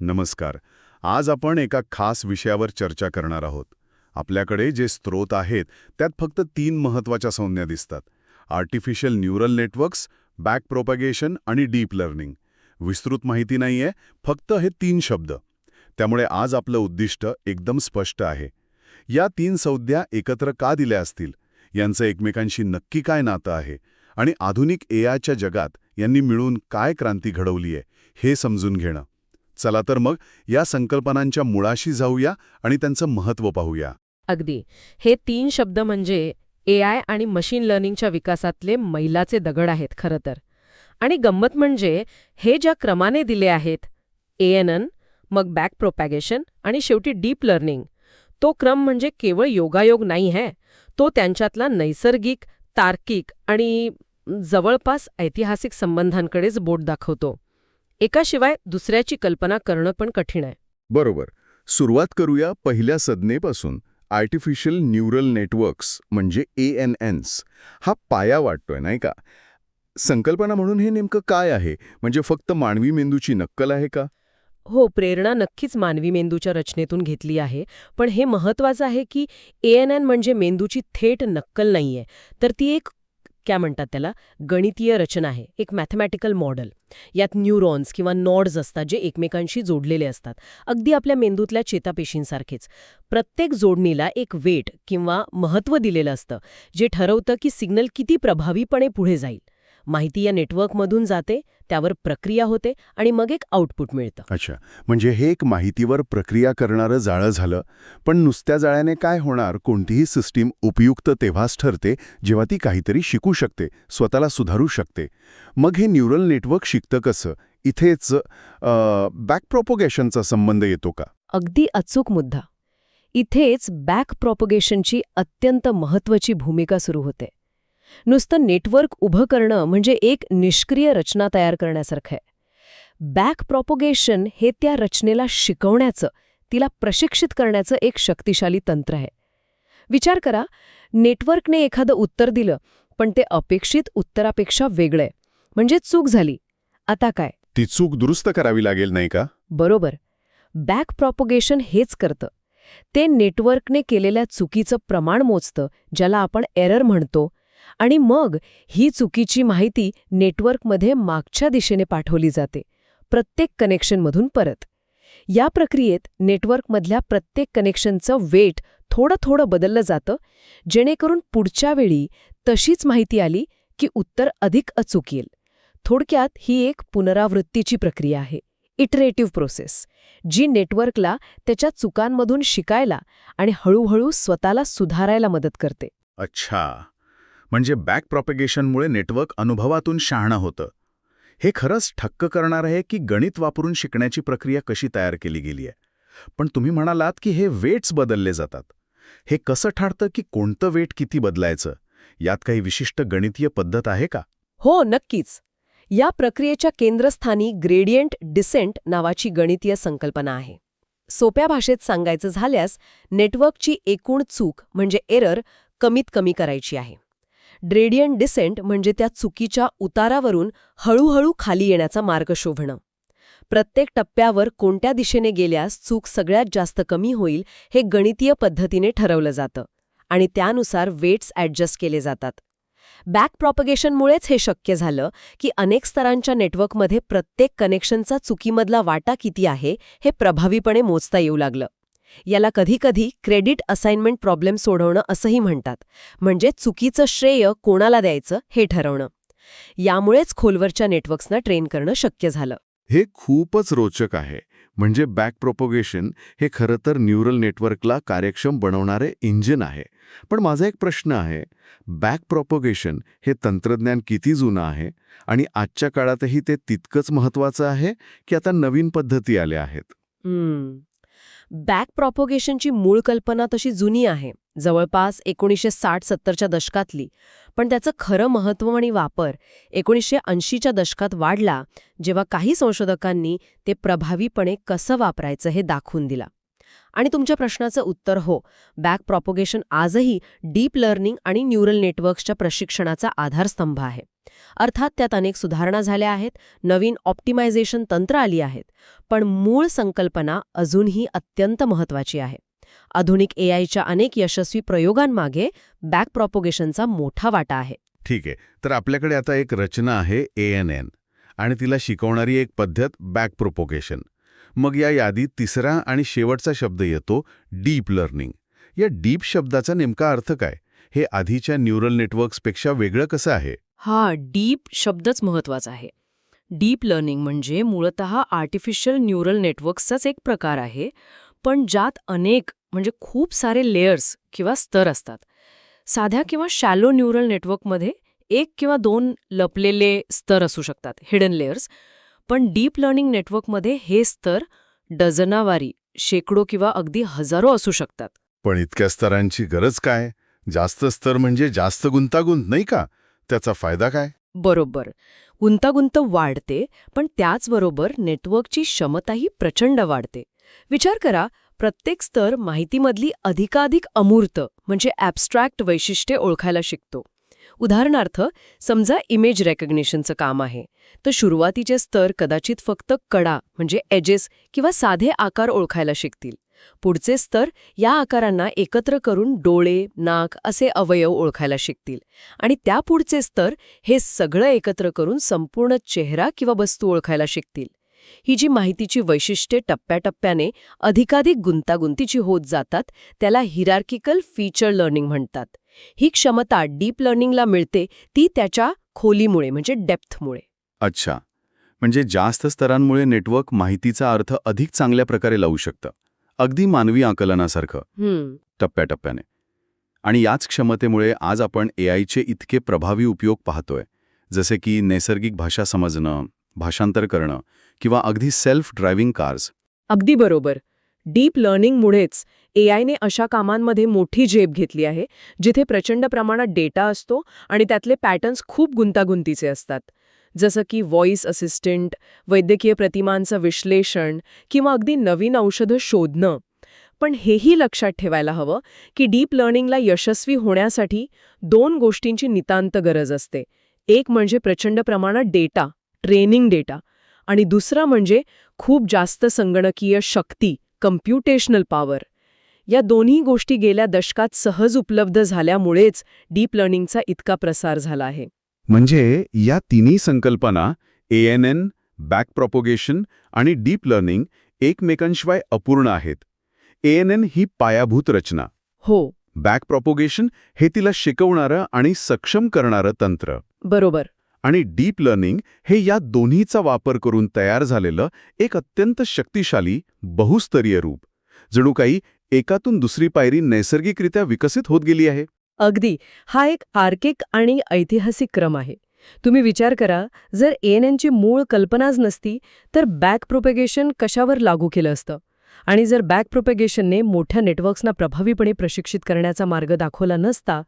नमस्कार. आज आपण एका खास विषयावर चर्चा करणार आहोत. आपल्याकडे जे स्रोत आहेत त्यात फक्त तीन महत्त्वाच्या संज्ञा दिसतात. Artificial neural networks back propagation आणि डीप लर्निंग विस्तृत माहिती नाहीये फक्त हे तीन शब्द. त्यामुळे आज आपलं उद्दिष्ट एकदम स्पष्ट आहे. या तीन संज्ञा एकत्र का दिल्या असतील? यांचं एकमेकांशी नक्की काय नातं आहे? आणि आधुनिक एआयच्या जगात यांनी मिळून काय क्रांती घडवलीय हे समजून घेणं. चला तर मग या संकल्पनांच्या मुळाशी जाऊया आणि त्यांचं महत्त्व पाहूया. अगदी. हे तीन शब्द म्हणजे ए आय आणि मशीन लर्निंगच्या विकासातले मैलाचे दगड आहेत खरं तर. आणि गंमत म्हणजे हे ज्या क्रमाने दिले आहेत ए एन एन मग बॅक प्रोपॅगेशन आणि शेवटी डीप लर्निंग तो क्रम म्हणजे केवळ योगायोग नाही है. तो त्यांच्यातला नैसर्गिक तार्किक आणि जवळपास ऐतिहासिक संबंधांकडेच बोट दाखवतो. एकाशिवाय दुसऱ्याची कल्पना करणं पण कठीण आहे. बरोबर. सुरुवात करूया पहिल्या संज्ञेपासून. आर्टिफिशियल न्यूरल नेटवर्क्स म्हणजे ए एन एन्स हा पाया वाटतोय नाही का? संकल्पना म्हणून हे नेमकं काय आहे? म्हणजे फक्त मानवी मेंदूची नक्कल आहे का? हो प्रेरणा नक्कीच मानवी मेंदूच्या रचनेतून घेतली आहे. पण हे महत्वाचं आहे की ए एन एन म्हणजे मेंदूची थेट नक्कल नाहीये. तर ती एक काय म्हणतात त्याला? गणितीय रचना आहे. एक मॅथमॅटिकल मॉडेल यात न्यूरॉन्स किंवा नॉड्स असतात जे एकमेकांशी जोडलेले असतात. अगदी आपल्या मेंदूतल्या चेतापेशींसारखेच. प्रत्येक जोडणीला एक वेट किंवा महत्त्व दिलेलं असतं जे ठरवतं की सिग्नल किती प्रभावीपणे पुढे जाईल. माहिती या नेटवर्कमधून जाते त्यावर प्रक्रिया होते आणि मग एक आउटपुट मिळतं. अच्छा. म्हणजे हे एक माहितीवर प्रक्रिया करणारं जाळं झालं पण नुसत्या जाळ्याने काय होणार कोणतीही सिस्टीम उपयुक्त तेव्हाच ठरते जेव्हा ती काहीतरी शिकू शकते स्वतःला सुधारू शकते. मग हे न्यूरल नेटवर्क शिकतं कसं? इथेच बॅक प्रोपोगेशनचा संबंध येतो का? अगदी अचूक मुद्दा. इथेच बॅक प्रॉपगेशनची अत्यंत महत्त्वाची भूमिका सुरू होते. नुसतं नेटवर्क उभं करणं म्हणजे एक निष्क्रिय रचना तयार करण्यासारखं आहे. बॅक प्रॉपगेशन हे त्या रचनेला शिकवण्याचं तिला प्रशिक्षित करण्याचं एक शक्तिशाली तंत्र आहे. विचार करा नेटवर्कने एखादं उत्तर दिलं पण ते अपेक्षित उत्तरापेक्षा वेगळंय म्हणजे चूक झाली. आता काय? ती चूक दुरुस्त करावी लागेल नाही का? बरोबर. बॅक प्रॉपगेशन हेच करतं. ते नेटवर्कने केलेल्या चुकीचं प्रमाण मोजतं ज्याला आपण एरर म्हणतो आणि मग ही चुकीची माहिती नेटवर्कमध्ये मागच्या दिशेने पाठवली जाते प्रत्येक कनेक्शनमधून परत. या प्रक्रियेत नेटवर्कमधल्या प्रत्येक कनेक्शनचं वेट थोडं थोडं बदललं जातं जेणेकरून पुढच्या वेळी तशीच माहिती आली की उत्तर अधिक अचूक येईल. थोडक्यात ही एक पुनरावृत्तीची प्रक्रिया आहे इटरेटिव्ह प्रोसेस जी नेटवर्कला त्याच्या चुकांमधून शिकायला आणि हळूहळू स्वतःला सुधारायला मदत करते. अच्छा. म्हणजे बॅक प्रॉपेगेशनमुळे नेटवर्क अनुभवातून शहाणं होतं. हे खरंच ठक्क करणार आहे की गणित वापरून शिकण्याची प्रक्रिया कशी तयार केली गेली आहे पण तुम्ही म्हणालात की हे वेट्स बदलले जातात. हे कसं ठरतं की कोणतं वेट किती बदलायचं? यात काही विशिष्ट गणितीय पद्धत आहे का? हो नक्कीच. या प्रक्रियेच्या केंद्रस्थानी ग्रेडियंट डिसेंट नावाची गणितीय संकल्पना आहे. सोप्या भाषेत सांगायचं झाल्यास नेटवर्कची एकूण चूक म्हणजे एरर कमीत कमी करायची आहे. ड्रेडियन डिसेंट म्हणजे त्या चुकीच्या उतारावरून हळूहळू खाली येण्याचा मार्ग शोभणं. प्रत्येक टप्प्यावर कोणत्या दिशेने गेल्यास चूक सगळ्यात जास्त कमी होईल हे गणितीय पद्धतीने ठरवलं जातं आणि त्यानुसार वेट्स ॲडजस्ट केले जातात. बॅक प्रॉपगेशनमुळेच हे शक्य झालं की अनेक स्तरांच्या नेटवर्कमध्ये प्रत्येक कनेक्शनचा चुकीमधला वाटा किती आहे हे प्रभावीपणे मोजता येऊ लागलं. याला कधीकधी क्रेडिट असाइनमेंट प्रॉब्लेम सोडवणं असंही म्हणतात. म्हणजे चुकीचं श्रेय कोणाला द्यायचं हे ठरवणं. यामुळेच खोलवरच्या नेटवर्क्सना ट्रेन करणं शक्य झालं. हे खूपच रोचक आहे. म्हणजे बॅक प्रोपोगेशन हे खरं तर न्यूरल नेटवर्कला कार्यक्षम बनवणारे इंजिन आहे. पण माझा एक प्रश्न आहे. बॅक प्रोपोगेशन हे तंत्रज्ञान किती जुनं आहे? आणि आजच्या काळातही ते तितकंच महत्वाचं आहे की आता नवीन पद्धती आल्या आहेत? बॅक प्रॉपोगेशनची मूळ कल्पना तशी जुनी आहे जवळपास एकोणीसशे साठ सत्तरच्या दशकातली. पण त्याचं खरं महत्त्व आणि वापर एकोणीसशे ऐंशीच्या दशकात वाढला जेव्हा काही संशोधकांनी ते प्रभावीपणे कसं वापरायचं हे दाखवून दिला. आणि तुमच्या प्रश्नाचं उत्तर हो. बॅक प्रॉपोगेशन आजही डीप लर्निंग आणि न्यूरल नेटवर्क्सच्या प्रशिक्षणाचा आधारस्तंभ आहे. अर्थात त्यात अनेक सुधारणा झाल्या आहेत नवीन ऑप्टिमायझेशन तंत्र आली आहेत पण मूळ संकल्पना अजूनही अत्यंत महत्वाची आहे. आधुनिक एआयच्या अनेक यशस्वी प्रयोगांमागे बॅक प्रॉपोगेशनचा मोठा वाटा आहे. ठीक आहे. तर आपल्याकडे आता एक रचना आहे ए एन एन आणि तिला शिकवणारी एक पद्धत बॅक प्रोपोगेशन मग या यादीत तिसरा आणि शेवटचा शब्द येतो डीप लर्निंग. या डीप शब्दाचा नेमका अर्थ काय? हे आधीच्या न्यूरल नेटवर्क्सपेक्षा वेगळं कसं आहे? हा डीप शब्दच महत्त्वाचा आहे. डीप लर्निंग म्हणजे मूळत आर्टिफिशियल न्यूरल नेटवर्क्सचाच एक प्रकार आहे पण ज्यात अनेक म्हणजे खूप सारे लेयर्स किंवा स्तर असतात. साध्या किंवा शॅलो न्यूरल नेटवर्कमध्ये एक किंवा दोन लपलेले स्तर असू शकतात हिडन लेयर्स पण डीप लर्निंग नेटवर्कमध्ये हे स्तर डझनावारी शेकडो किंवा अगदी हजारो असू शकतात. पण इतक्या स्तरांची गरज काय? जास्त स्तर म्हणजे जास्त गुंतागुंत नाही का? त्याचा फायदा काय? बरोबर. गुंतागुंत वाढते पण त्याचबरोबर नेटवर्कची क्षमताही प्रचंड वाढते. विचार करा प्रत्येक स्तर माहितीमधली अधिकाधिक अमूर्त म्हणजे ॲबस्ट्रॅक्ट वैशिष्ट्ये ओळखायला शिकतो. उदाहरणार्थ समजा इमेज रेकग्निशनचं काम आहे तर सुरुवातीचे स्तर कदाचित फक्त कडा म्हणजे एजेस किंवा साधे आकार ओळखायला शिकतील. पुढचे स्तर या आकारांना एकत्र करून डोळे नाक असे अवयव ओळखायला शिकतील. आणि त्यापुढचे स्तर हे सगळं एकत्र करून संपूर्ण चेहरा किंवा वस्तू ओळखायला शिकतील. ही जी माहितीची वैशिष्ट्ये टप्प्याटप्प्याने अधिकाधिक गुंतागुंतीची होत जातात त्याला हिरार्किकल फीचर लर्निंग म्हणतात. ही क्षमता डीप लर्निंगला मिळते ती त्याच्या खोलीमुळे म्हणजे डेप्थमुळे. अच्छा. म्हणजे जास्त स्तरांमुळे नेटवर्क माहितीचा अर्थ अधिक चांगल्या प्रकारे लावू शकतं. अगदी मानवी आकलनासारखं. टप्प्याटप्प्याने. आणि याच क्षमतेमुळे आज आपण एआयचे इतके प्रभावी उपयोग पाहतोय. जसे की नैसर्गिक भाषा समजणं भाषांतर करणं किंवा अगदी सेल्फ ड्रायव्हिंग कार्स अगदी बरोबर. डीप लर्निंगमुळेच एआयने अशा कामांमध्ये मोठी झेप घेतली आहे जिथे प्रचंड प्रमाणात डेटा असतो आणि त्यातले पॅटर्न्स खूप गुंतागुंतीचे असतात. जसं की व्हॉइस असिस्टंट वैद्यकीय प्रतिमांचं विश्लेषण किंवा अगदी नवीन औषधं शोधणं. पण हेही लक्षात ठेवायला हवं की डीप लर्निंगला यशस्वी होण्यासाठी दोन गोष्टींची नितांत गरज असते. एक म्हणजे प्रचंड प्रमाणात डेटा ट्रेनिंग डेटा आणि दुसरा म्हणजे खूप जास्त संगणकीय शक्ती कम्प्युटेशनल पॉवर. या दोन्ही गोष्टी गेल्या दशकात सहज उपलब्ध झाल्यामुळेच डीप लर्निंगचा इतका प्रसार झाला आहे. म्हणजे या तिन्ही संकल्पना A N N back propagation आणि डीप लर्निंग एकमेकांशिवाय अपूर्ण आहेत. ए एन एन ही पायाभूत रचना. हो. बॅक प्रॉपोगेशन हे तिला शिकवणारं आणि सक्षम करणारं तंत्र. बरोबर. आणि डीप लर्निंग हे या दोन्हीचा वापर करून तयार झालेलं एक अत्यंत शक्तिशाली बहुस्तरीय रूप. जणू काही एकातून दुसरी पायरी नैसर्गिकरित्या विकसित होत गेली आहे. अगदी. हा एक आर्किक आणि ऐतिहासिक क्रम आहे. तुम्ही विचार करा जर एएनएनची मूळ कल्पनाच नसती तर बॅक प्रोपेगेशन कशावर लागू केलं असतं? आणि जर बॅक प्रोपेगेशनने मोठ्या नेटवर्क्सना प्रभावीपणे प्रशिक्षित करण्याचा मार्ग दाखवला नसता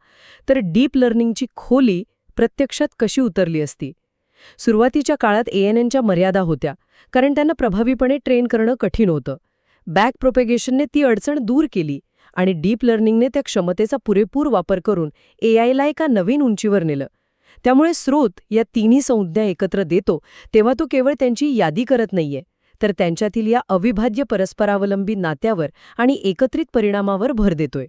तर डीप लर्निंगची खोली प्रत्यक्षात कशी उतरली असती? सुरुवातीच्या काळात एएनएनच्या मर्यादा होत्या कारण त्यांना प्रभावीपणे ट्रेन करणं कठीण होतं. बॅक प्रोपेगेशनने ती अडचण दूर केली आणि डीप लर्निंगने त्या क्षमतेचा पुरेपूर वापर करून एआयला एका नवीन उंचीवर नेलं. त्यामुळे स्रोत या तिन्ही संज्ञा एकत्र देतो तेव्हा तो केवळ त्यांची यादी करत नाहीये तर त्यांच्यातील या अविभाज्य परस्परावलंबी नात्यावर आणि एकत्रित परिणामावर भर देतोय.